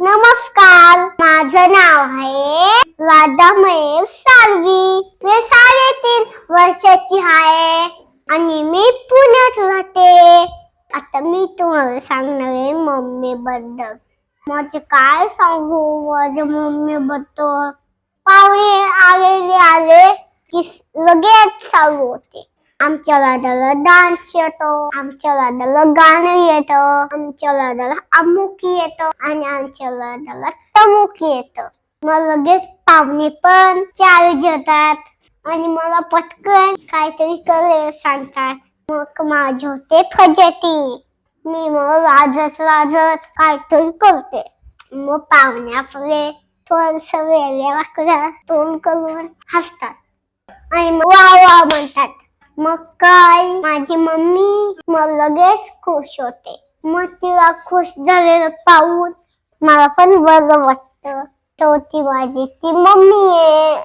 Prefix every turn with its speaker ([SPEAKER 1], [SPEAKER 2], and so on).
[SPEAKER 1] नमस्कार माझं नाव आहे राधा महेश साळवी. मी साडेतीन वर्षाची आहे आणि मी पुण्यात राहते. आता मी तुम्हाला सांगणार आहे मम्मी बद्दल माझे काय सांगू? माझ्या मम्मी बद्दल पाहुणे आलेले आले की लगेच चालू होते. आमच्या राधाला डान्स येतो आमच्या राधाला गाणं येतं आमच्या राधाला अमुकी येतं आणि आमच्या राधाला तमुकी येतं. मग लगेच पाहुणे पण चार्ज होतात आणि मला पटकन काहीतरी करायला सांगतात. मग माझे होते फजेती मी मग राजत लाजत काहीतरी करते. मग पाहुणे आपले थोडस वेगळ्या वाकड्या तोंड करून हसतात. आणि मग वा वा मग काय? माझी मम्मी मग लगेच खुश होते. मग तिला खुश झालेलं पाहून मला पण बरं वाटतं. तो ती माझी ती मम्मी आहे.